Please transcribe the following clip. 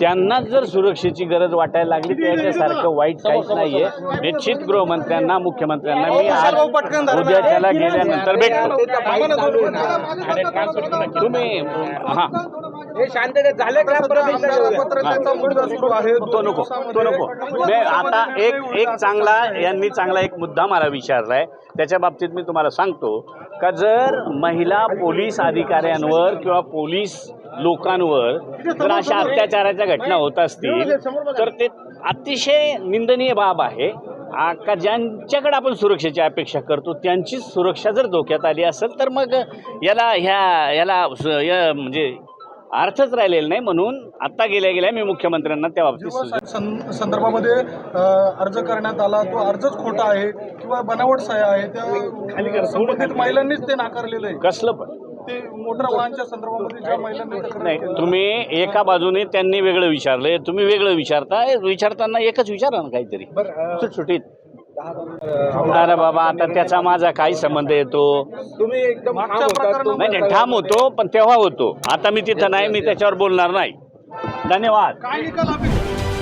त्यांना जर सुरक्षेची गरज वाटायला लागली तर याच्यासारखं वाईट काहीच नाहीये. निश्चित गृहमंत्र्यांना मुख्यमंत्र्यांना मी आज उद्या त्याला गेल्यानंतर भेटतो. तुम्ही हा. हे शांततेत झाले का? तो नको तो नको. मी आता एक एक चांगला यांनी चांगला एक मुद्दा मला विचारलाय. त्याच्या बाबतीत मी तुम्हाला सांगतो का जर महिला पोलीस अधिकाऱ्यांवर किंवा पोलीस लोकांवर जर अशा अत्याचाराच्या घटना होत असतील तर ते अतिशय निंदनीय बाब आहे. का ज्यांच्याकडे आपण सुरक्षेची अपेक्षा करतो त्यांचीच सुरक्षा जर धोक्यात आली असेल तर मग याला ह्या याला या म्हणजे अर्थच राहिलेला नाही म्हणून आता गेल्या गेल्या मी मुख्यमंत्र्यांना त्या बाबतीत संदर्भामध्ये अर्ज करण्यात आला तो अर्जच खोटा आहे किंवा बनावट सह्या आहे त्या संबंधित महिलांनीच ते नाकारलेलं आहे. कसलं पण. ते मोटर वाहनच्या संदर्भामध्ये ज्या महिलांनी तक्रार नाही केली- तुम्ही एका बाजूने त्यांनी वेगळं विचारलंय तुम्ही वेगळं विचारता विचारताना एकच विचारा ना काहीतरी. सुटसुटीत. अरे बाबा आता त्याचा माझा काही संबंध येतो. तुम्ही एकदम मागच्या ठाम होता. प्रकरणामध्ये- नाही नाही ठाम होतो पण तेव्हा होतो. आता मी तिथं नाही मी त्याच्यावर बोलणार नाही. धन्यवाद. काय निकाल अपेक्षित